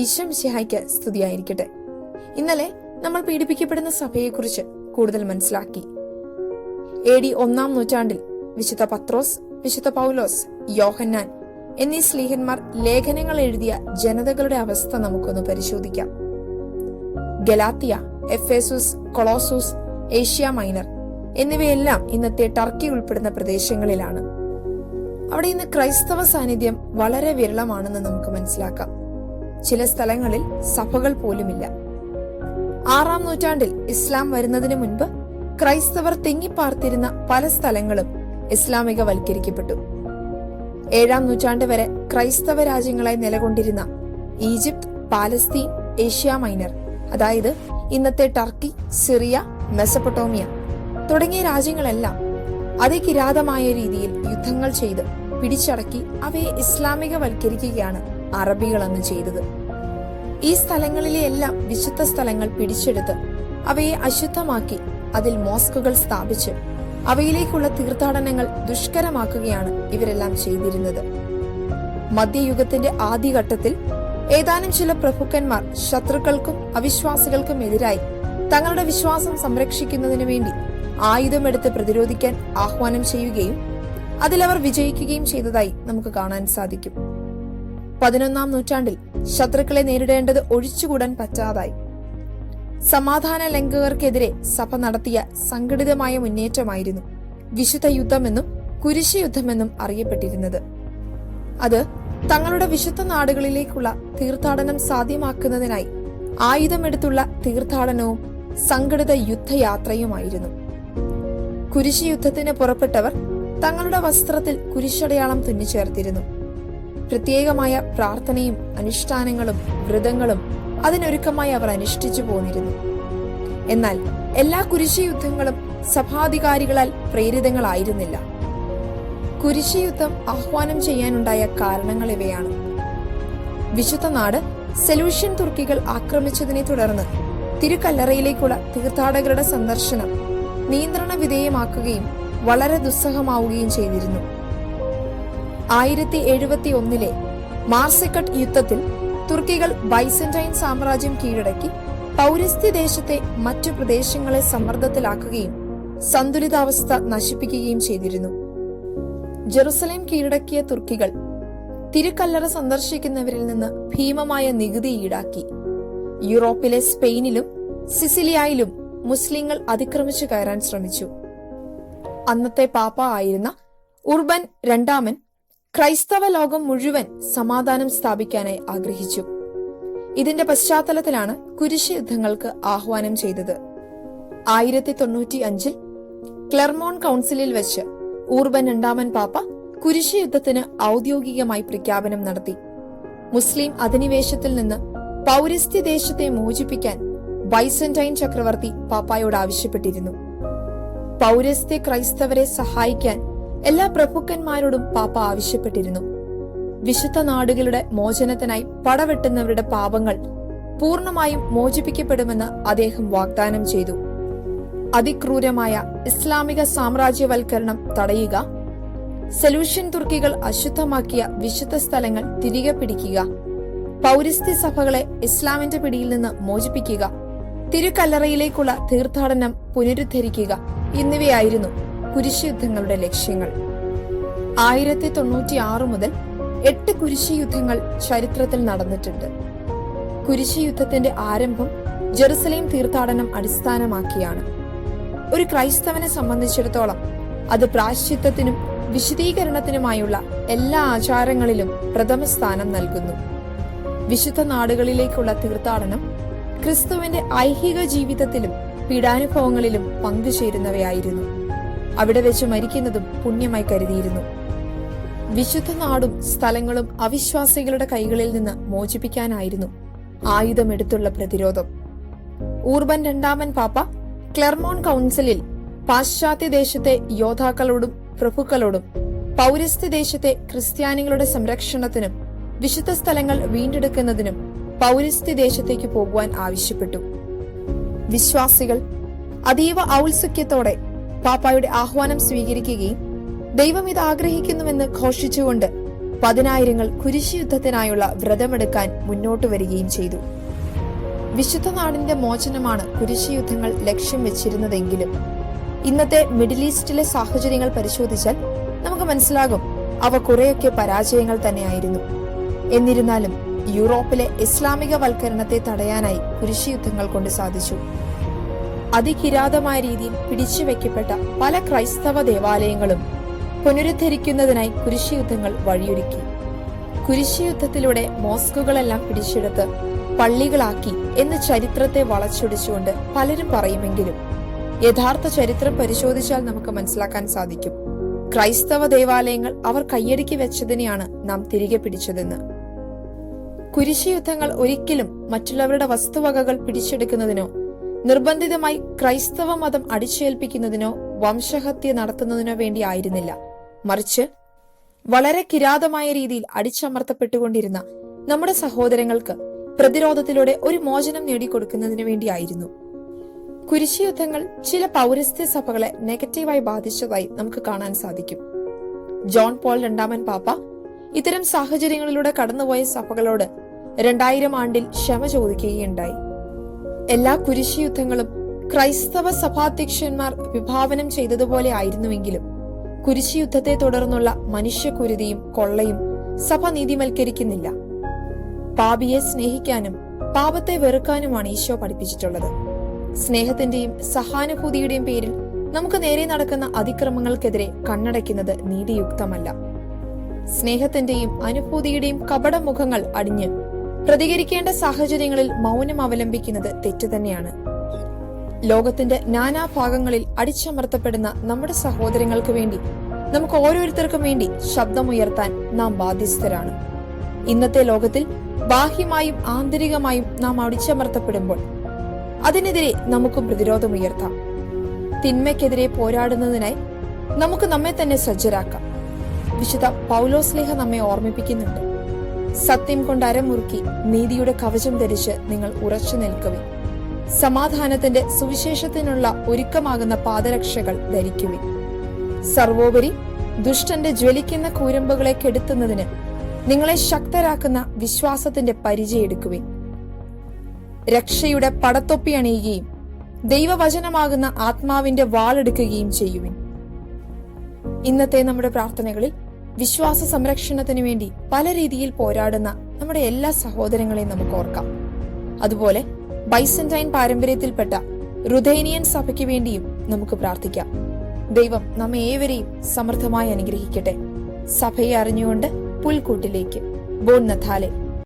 ഈശം സിഹായ്ക്ക് സ്തുതിയായിരിക്കട്ടെ. ഇന്നലെ നമ്മൾ പീഡിപ്പിക്കപ്പെടുന്ന സഭയെക്കുറിച്ച് കൂടുതൽ മനസ്സിലാക്കി. എ ഡി ഒന്നാം നൂറ്റാണ്ടിൽ വിശുദ്ധ പത്രോസ് വിശുദ്ധ പൗലോസ് യോഹന്നാൻ എന്നീ സ്ലീഹന്മാർ ലേഖനങ്ങൾ എഴുതിയ ജനതകളുടെ അവസ്ഥ നമുക്കൊന്ന് പരിശോധിക്കാം. Galatia Ephesus Colossus Asia Minor എന്നിവയെല്ലാം ഇന്നത്തെ ടർക്കി ഉൾപ്പെടുന്ന പ്രദേശങ്ങളിലാണ്. അവിടെ ഇന്ന് ക്രൈസ്തവ സാന്നിധ്യം വളരെ വിരളമാണെന്ന് നമുക്ക് മനസ്സിലാക്കാം. ചില സ്ഥലങ്ങളിൽ സഭകൾ പോലുമില്ല. ആറാം നൂറ്റാണ്ടിൽ ഇസ്ലാം വരുന്നതിന് മുൻപ് ക്രൈസ്തവർ തിങ്ങിപ്പാർത്തിരുന്ന പല സ്ഥലങ്ങളും ഇസ്ലാമികവൽക്കരിക്കപ്പെട്ടു. ഏഴാം നൂറ്റാണ്ട് വരെ ക്രൈസ്തവ രാജ്യങ്ങളായി നിലകൊണ്ടിരുന്ന ഈജിപ്ത് പാലസ്തീൻ ഏഷ്യ മൈനർ അതായത് ഇന്നത്തെ ടർക്കി സിറിയ മെസപ്പൊട്ടോമിയ തുടങ്ങിയ രാജ്യങ്ങളെല്ലാം അതികിരാതമായ രീതിയിൽ യുദ്ധങ്ങൾ ചെയ്ത് പിടിച്ചടക്കി അവയെ ഇസ്ലാമികവൽക്കരിക്കുകയാണ് അറബികൾ അന്ന് ചെയ്തത്. ഈ സ്ഥലങ്ങളിലെ എല്ലാം വിശുദ്ധ സ്ഥലങ്ങൾ പിടിച്ചെടുത്ത് അവയെ അശുദ്ധമാക്കി അതിൽ മോസ്കുകൾ സ്ഥാപിച്ച് അവയിലേക്കുള്ള തീർത്ഥാടനങ്ങൾ ദുഷ്കരമാക്കുകയാണ് ഇവരെല്ലാം ചെയ്തിരുന്നത്. മധ്യയുഗത്തിന്റെ ആദ്യഘട്ടത്തിൽ ഏതാനും ചില പ്രഭുക്കന്മാർ ശത്രുക്കൾക്കും അവിശ്വാസികൾക്കും എതിരായി തങ്ങളുടെ വിശ്വാസം സംരക്ഷിക്കുന്നതിനു വേണ്ടി ആയുധമെടുത്ത് പ്രതിരോധിക്കാൻ ആഹ്വാനം ചെയ്യുകയും അതിലവർ വിജയിക്കുകയും ചെയ്തതായി നമുക്ക് കാണാൻ സാധിക്കും. പതിനൊന്നാം നൂറ്റാണ്ടിൽ ശത്രുക്കളെ നേരിടേണ്ടത് ഒഴിച്ചുകൂടാൻ പറ്റാതായി. സമാധാന ലംഘകർക്കെതിരെ സഭ നടത്തിയ സംഘടിതമായ മുന്നേറ്റമായിരുന്നു വിശുദ്ധ യുദ്ധമെന്നും കുരിശ് യുദ്ധമെന്നും അറിയപ്പെട്ടിരുന്നത്. അത് തങ്ങളുടെ വിശുദ്ധ നാടുകളിലേക്കുള്ള തീർത്ഥാടനം സാധ്യമാക്കുന്നതിനായി ആയുധമെടുത്തുള്ള തീർത്ഥാടനവും സംഘടിത യുദ്ധയാത്രയുമായിരുന്നു. കുരിശ് യുദ്ധത്തിന് പുറപ്പെട്ടവർ തങ്ങളുടെ വസ്ത്രത്തിൽ കുരിശടയാളം തുന്നിച്ചേർത്തിരുന്നു. പ്രത്യേകമായ പ്രാർത്ഥനയും അനുഷ്ഠാനങ്ങളും വ്രതങ്ങളും അതിനൊരുക്കമായി അവർ അനുഷ്ഠിച്ചു പോന്നിരുന്നു. എന്നാൽ എല്ലാ കുരിശ് യുദ്ധങ്ങളും സഭാധികാരികളാൽ പ്രേരിതങ്ങളായിരുന്നില്ല. കുരിശ് യുദ്ധം ആഹ്വാനം ചെയ്യാനുണ്ടായ കാരണങ്ങൾ ഇവയാണ്. വിശുദ്ധ നാട് സെലൂഷ്യൻ തുർക്കികൾ ആക്രമിച്ചതിനെ തുടർന്ന് തിരുക്കല്ലറയിലേക്കുള്ള തീർത്ഥാടകരുടെ സന്ദർശനം നിയന്ത്രണ വിധേയമാക്കുകയും വളരെ ദുസ്സഹമാവുകയും ചെയ്തിരുന്നു. ആയിരത്തി എഴുപത്തി ഒന്നിലെ മാർസിക്കട്ട് യുദ്ധത്തിൽ തുർക്കികൾ ബൈസന്റൈൻ സാമ്രാജ്യം കീഴടക്കി പൗരസ്ത്യ ദേശത്തെ മറ്റു പ്രദേശങ്ങളെ സമ്മർദ്ദത്തിലാക്കുകയും സന്തുലിതാവസ്ഥ നശിപ്പിക്കുകയും ചെയ്തിരുന്നു. ജെറുസലേം കീഴടക്കിയ തുർക്കികൾ തിരുക്കല്ലറ സന്ദർശിക്കുന്നവരിൽ നിന്ന് ഭീമമായ നികുതി ഈടാക്കി. യൂറോപ്പിലെ സ്പെയിനിലും സിസിലിയായിലും മുസ്ലിങ്ങൾ അതിക്രമിച്ചു കയറാൻ ശ്രമിച്ചു. അന്നത്തെ പാപ്പ ആയിരുന്ന ഉർബൻ രണ്ടാമൻ ക്രൈസ്തവ ലോകം മുഴുവൻ സമാധാനം സ്ഥാപിക്കാനായി ആഗ്രഹിച്ചു. ഇതിന്റെ പശ്ചാത്തലത്തിലാണ് കുരിശ് യുദ്ധങ്ങൾക്ക് ആഹ്വാനം ചെയ്തത്. ആയിരത്തി തൊണ്ണൂറ്റി അഞ്ചിൽ ക്ലെർമോൺ കൗൺസിലിൽ വെച്ച് ഊർബൻ രണ്ടാമൻ പാപ്പ കുരിശ് യുദ്ധത്തിന് ഔദ്യോഗികമായി പ്രഖ്യാപനം നടത്തി. മുസ്ലിം അധിനിവേശത്തിൽ നിന്ന് പൗരസ്ത്യ ദേശത്തെ മോചിപ്പിക്കാൻ ബൈസന്റൈൻ ചക്രവർത്തി പാപ്പായോട് ആവശ്യപ്പെട്ടിരുന്നു. പൗരസ്ത്യ ക്രൈസ്തവരെ സഹായിക്കാൻ എല്ലാ പ്രഭുക്കന്മാരോടും പാപ്പ ആവശ്യപ്പെട്ടിരുന്നു. വിശുദ്ധ നാടുകളുടെ മോചനത്തിനായി പടവെട്ടുന്നവരുടെ പാപങ്ങൾ പൂർണമായും മോചിപ്പിക്കപ്പെടുമെന്ന് അദ്ദേഹം വാഗ്ദാനം ചെയ്തു. അതിക്രൂരമായ ഇസ്ലാമിക സാമ്രാജ്യവൽക്കരണം തടയുക സൊല്യൂഷൻ തുർക്കികൾ അശുദ്ധമാക്കിയ വിശുദ്ധ സ്ഥലങ്ങൾ തിരികെ പിടിക്കുക പൗരസ്ത്യ സഭകളെ ഇസ്ലാമിന്റെ പിടിയിൽ നിന്ന് മോചിപ്പിക്കുക തിരുക്കല്ലറയിലേക്കുള്ള തീർത്ഥാടനം പുനരുദ്ധരിക്കുക എന്നിവയായിരുന്നു കുരിശുയുദ്ധങ്ങളുടെ ലക്ഷ്യങ്ങൾ. ആയിരത്തി തൊണ്ണൂറ്റി ആറ് മുതൽ എട്ട് കുരിശുയുദ്ധങ്ങൾ ചരിത്രത്തിൽ നടന്നിട്ടുണ്ട്. കുരിശുയുദ്ധത്തിന്റെ ആരംഭം ജെറുസലേം തീർത്ഥാടനം അടിസ്ഥാനമാക്കിയാണ്. ഒരു ക്രൈസ്തവനെ സംബന്ധിച്ചിടത്തോളം അത് പ്രാശ്ചിത്തത്തിനും വിശദീകരണത്തിനുമായുള്ള എല്ലാ ആചാരങ്ങളിലും പ്രഥമ സ്ഥാനം നൽകുന്നു. വിശുദ്ധ നാടുകളിലേക്കുള്ള തീർത്ഥാടനം ക്രിസ്തുവിന്റെ ഐഹിക ജീവിതത്തിലും പീഡാനുഭവങ്ങളിലും പങ്കുചേരുന്നവയായിരുന്നു. അവിടെ വെച്ച് മരിക്കുന്നതും പുണ്യമായി കരുതിയിരുന്നു. വിശുദ്ധ നാടും സ്ഥലങ്ങളും അവിശ്വാസികളുടെ കൈകളിൽ നിന്ന് മോചിപ്പിക്കാനായിരുന്നു ആയുധമെടുത്തുള്ള പ്രതിരോധം. ഊർബൻ രണ്ടാമൻ പാപ്പ ക്ലെർമോൺ കൗൺസിലിൽ പാശ്ചാത്യ ദേശത്തെ യോദ്ധാക്കളോടും പ്രഭുക്കളോടും പൗരസ്ത്യ ദേശത്തെ ക്രിസ്ത്യാനികളുടെ സംരക്ഷണത്തിനും വിശുദ്ധ സ്ഥലങ്ങൾ വീണ്ടെടുക്കുന്നതിനും പൗരസ്ത്യ ദേശത്തേക്ക് പോകുവാൻ ആവശ്യപ്പെട്ടു. വിശ്വാസികൾ അതീവ ഔത്സുക്യത്തോടെ പാപ്പായുടെ ആഹ്വാനം സ്വീകരിക്കുകയും ദൈവം ഇത് ആഗ്രഹിക്കുന്നുവെന്ന് ഘോഷിച്ചുകൊണ്ട് പതിനായിരങ്ങൾ കുരിശുയുദ്ധത്തിനായുള്ള വ്രതമെടുക്കാൻ മുന്നോട്ട് വരികയും ചെയ്തു. വിശുദ്ധ നാടിന്റെ മോചനമാണ് കുരിശുയുദ്ധങ്ങൾ ലക്ഷ്യം വെച്ചിരുന്നതെങ്കിലും. ഇന്നത്തെ മിഡിൽ ഈസ്റ്റിലെ സാഹചര്യങ്ങൾ പരിശോധിച്ചാൽ നമുക്ക് മനസ്സിലാകും അവ കുറെയൊക്കെ പരാജയങ്ങൾ തന്നെയായിരുന്നു. എന്നിരുന്നാലും യൂറോപ്പിലെ ഇസ്ലാമിക വൽക്കരണത്തെ തടയാനായി കുരിശുയുദ്ധങ്ങൾ കൊണ്ട് സാധിച്ചു. അതികിരാതമായ രീതിയിൽ പിടിച്ചു പിടിച്ചുവെക്കപ്പെട്ട പല ക്രൈസ്തവ ദേവാലയങ്ങളും പുനരുദ്ധരിക്കുന്നതിനായി കുരിശുയുദ്ധങ്ങൾ വഴിയൊരുക്കി. കുരിശുയുദ്ധത്തിലൂടെ മോസ്കുകളെല്ലാം പിടിച്ചെടുത്ത് പള്ളികളാക്കി എന്ന് ചരിത്രത്തെ വളച്ചൊടിച്ചുകൊണ്ട് പലരും പറയുമെങ്കിലും യഥാർത്ഥ ചരിത്രം പരിശോധിച്ചാൽ നമുക്ക് മനസ്സിലാക്കാൻ സാധിക്കും. ക്രൈസ്തവ ദേവാലയങ്ങൾ അവർ കയ്യടക്കി വെച്ചതിനെയാണ് നാം തിരികെ പിടിച്ചതെന്ന്. കുരിശുയുദ്ധങ്ങൾ ഒരിക്കലും മറ്റുള്ളവരുടെ വസ്തുവകകൾ പിടിച്ചെടുക്കുന്നതിനോ നിർബന്ധിതമായി ക്രൈസ്തവ മതം അടിച്ചേൽപ്പിക്കുന്നതിനോ വംശഹത്യ നടത്തുന്നതിനോ വേണ്ടി ആയിരുന്നില്ല. മറിച്ച് വളരെ കിരാതമായ രീതിയിൽ അടിച്ചമർത്തപ്പെട്ടുകൊണ്ടിരുന്ന നമ്മുടെ സഹോദരങ്ങൾക്ക് പ്രതിരോധത്തിലൂടെ ഒരു മോചനം നേടിക്കൊടുക്കുന്നതിനു വേണ്ടിയായിരുന്നു. കുരിശുയുദ്ധങ്ങൾ ചില പൗരസ്ത്യ സഭകളെ നെഗറ്റീവായി ബാധിച്ചതായി നമുക്ക് കാണാൻ സാധിക്കും. ജോൺ പോൾ രണ്ടാമൻ പാപ്പ ഇത്തരം സാഹചര്യങ്ങളിലൂടെ കടന്നുപോയ സഭകളോട് രണ്ടായിരം ആണ്ടിൽ ക്ഷമ ചോദിക്കുകയുണ്ടായി. എല്ലാ കുരിശുയുദ്ധങ്ങളും ക്രൈസ്തവ സഭാധ്യക്ഷന്മാർ വിഭാവനം ചെയ്തതുപോലെ ആയിരുന്നുവെങ്കിലും കുരിശുയുദ്ധത്തെ തുടർന്നുള്ള മനുഷ്യക്കുരുതിയും കൊള്ളയും സഭ നീതിമൽക്കരിക്കുന്നില്ല. പാപിയെ സ്നേഹിക്കാനും പാപത്തെ വെറുക്കാനുമാണ് ഈശോ പഠിപ്പിച്ചിട്ടുള്ളത്. സ്നേഹത്തിന്റെയും സഹാനുഭൂതിയുടെയും പേരിൽ നമുക്ക് നേരെ നടക്കുന്ന അതിക്രമങ്ങൾക്കെതിരെ കണ്ണടയ്ക്കുന്നത് നീതിയുക്തമല്ല. സ്നേഹത്തിന്റെയും അനുഭൂതിയുടെയും കപടമുഖങ്ങൾ അടിഞ്ഞ് പ്രതികരിക്കേണ്ട സാഹചര്യങ്ങളിൽ മൗനം അവലംബിക്കുന്നത് തെറ്റു തന്നെയാണ്. ലോകത്തിന്റെ നാനാഭാഗങ്ങളിൽ അടിച്ചമർത്തപ്പെടുന്ന നമ്മുടെ സഹോദരങ്ങൾക്ക് വേണ്ടി നമുക്ക് ഓരോരുത്തർക്കും വേണ്ടി ശബ്ദമുയർത്താൻ നാം ബാധ്യസ്ഥരാണ്. ഇന്നത്തെ ലോകത്തിൽ ബാഹ്യമായും ആന്തരികമായും നാം അടിച്ചമർത്തപ്പെടുമ്പോൾ അതിനെതിരെ നമുക്കും പ്രതിരോധമുയർത്താം തിന്മയ്ക്കെതിരെ പോരാടുന്നതിനായി നമുക്ക് നമ്മെ തന്നെ സജ്ജരാക്കാം. വിശുദ്ധ പൗലോസ്ലേഹ നമ്മെ ഓർമ്മിപ്പിക്കുന്നുണ്ട്. സത്യം കൊണ്ട് അരമുറുക്കി നീതിയുടെ കവചം ധരിച്ച് നിങ്ങൾ ഉറച്ചു നിൽക്കുവിൻ. സമാധാനത്തിന്റെ സുവിശേഷത്തിനുള്ള ഒരുക്കമാകുന്ന പാദരക്ഷകൾ ധരിക്കുവിൻ. സർവോപരി ദുഷ്ടന്റെ ജ്വലിക്കുന്ന കൂരമ്പുകളെ കെടുത്തുന്നതിന് നിങ്ങളെ ശക്തരാക്കുന്ന വിശ്വാസത്തിന്റെ പരിചയെടുക്കുവിൻ രക്ഷയുടെ പടത്തൊപ്പി അണിയുകയും ദൈവവചനമാകുന്ന ആത്മാവിന്റെ വാളെടുക്കുകയും ചെയ്യുവിൻ. ഇന്നത്തെ നമ്മുടെ പ്രാർത്ഥനകളിൽ വിശ്വാസ സംരക്ഷണത്തിനു വേണ്ടി പല രീതിയിൽ പോരാടുന്ന നമ്മുടെ എല്ലാ സഹോദരങ്ങളെയും നമുക്ക് ഓർക്കാം. അതുപോലെ ബൈസന്റൈൻ പാരമ്പര്യത്തിൽപ്പെട്ട റുധേനിയൻ സഭയ്ക്ക് വേണ്ടിയും നമുക്ക് പ്രാർത്ഥിക്കാം. ദൈവം നമ്മെ ഏവരെയും സമൃദ്ധമായി അനുഗ്രഹിക്കട്ടെ. സഭയെ അറിഞ്ഞുകൊണ്ട് പുൽക്കൂട്ടിലേക്ക്. ബോൺ നഥാലെ.